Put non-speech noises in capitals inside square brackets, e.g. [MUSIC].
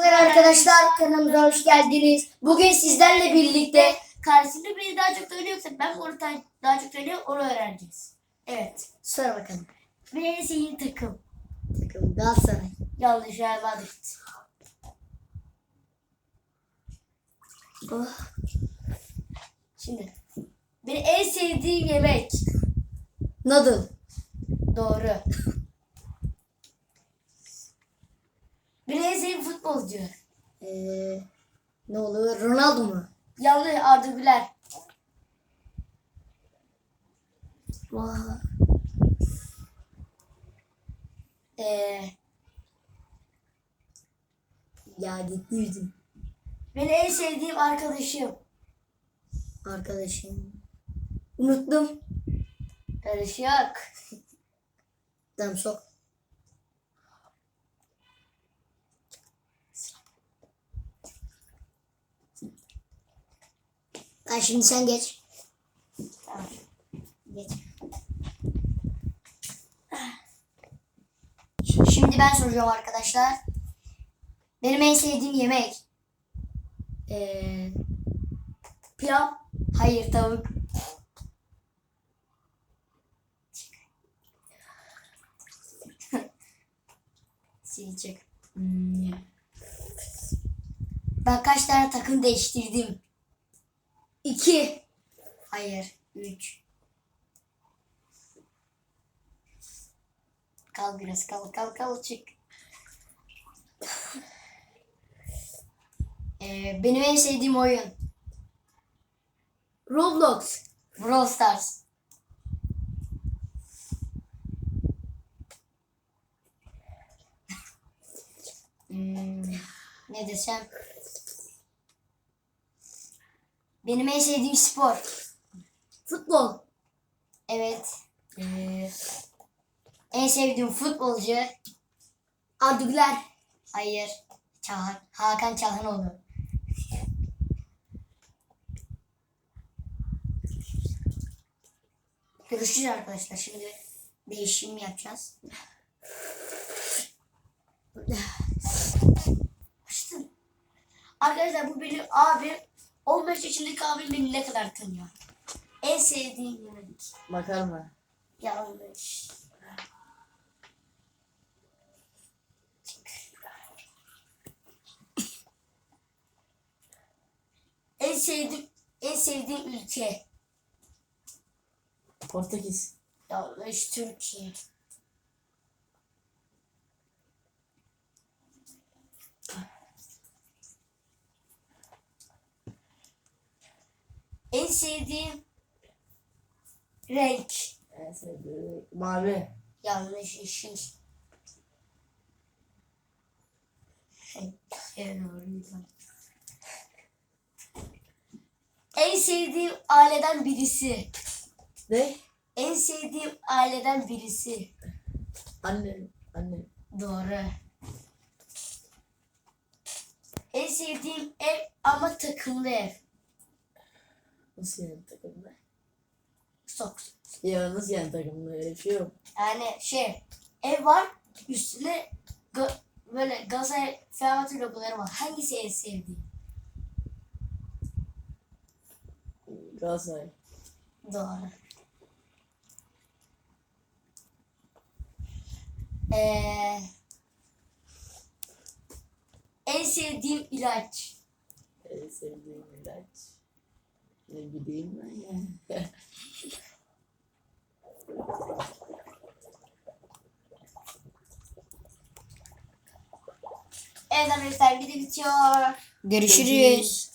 Merhabalar arkadaşlar kanalımıza hoş geldiniz. Bugün sizlerle birlikte Karşısında biri daha çok tanıyorsa ben onu ta- daha çok tanıyorum onu öğreneceğiz. Evet. sor bakalım. En sevdiğin takım. Takım Galatasaray. Yanlış Real Madrid. Oh. Şimdi. Benim en sevdiğim yemek. Noodle. Doğru. Benim en sevdiğim futbolcu. Ee, ne olur Ronaldo mu? Yanlış Arda Güler. Vay. Ee, Ya gitmiştim. benim en sevdiğim arkadaşım. Arkadaşım. Unuttum. Karışık. [LAUGHS] Tamam sok. Ha, şimdi sen geç. Tamam. Geç. Şimdi ben soracağım arkadaşlar. Benim en sevdiğim yemek. Ee, Pilav. hayır tavuk. [LAUGHS] Silecek. Hmm. Ben kaç tane takım değiştirdim? İki. Hayır. Üç. Kal biraz kal kal kal çık. Ee, benim en sevdiğim oyun. Roblox. Brawl Stars. Hmm, ne desem? Benim en sevdiğim spor. Futbol. Evet. Ee, en sevdiğim futbolcu. Arda Güler. Hayır. Çağhan. Hakan Çalhanoğlu. Görüşürüz arkadaşlar. Şimdi değişim yapacağız. Açtın. Arkadaşlar bu benim abim. 15 yaşındaki abim beni ne kadar tanıyor. En sevdiğim yemek. Makarna. Yanlış. En sevdiğim en sevdiğim ülke. Portekiz. Yanlış Türkiye. En sevdiğim renk. En sevdiğim mavi. Yanlış yeşil. En sevdiğim aileden birisi. Ne? En sevdiğim aileden birisi. Anne. Anne. Doğru. En sevdiğim ev ama takımlı ev. Nasıl yani takımda? Sok. Ya nasıl yani takımda öyle bir şey yok. Yani şey ev var üstüne ga- böyle Galatasaray Fenerbahçe logoları var. Hangisi en sevdiğin? Galatasaray. Doğru. Ee, en sevdiğim ilaç. En sevdiğim ilaç. Ne bileyim ben ya. Evet arkadaşlar video bitiyor. Görüşürüz.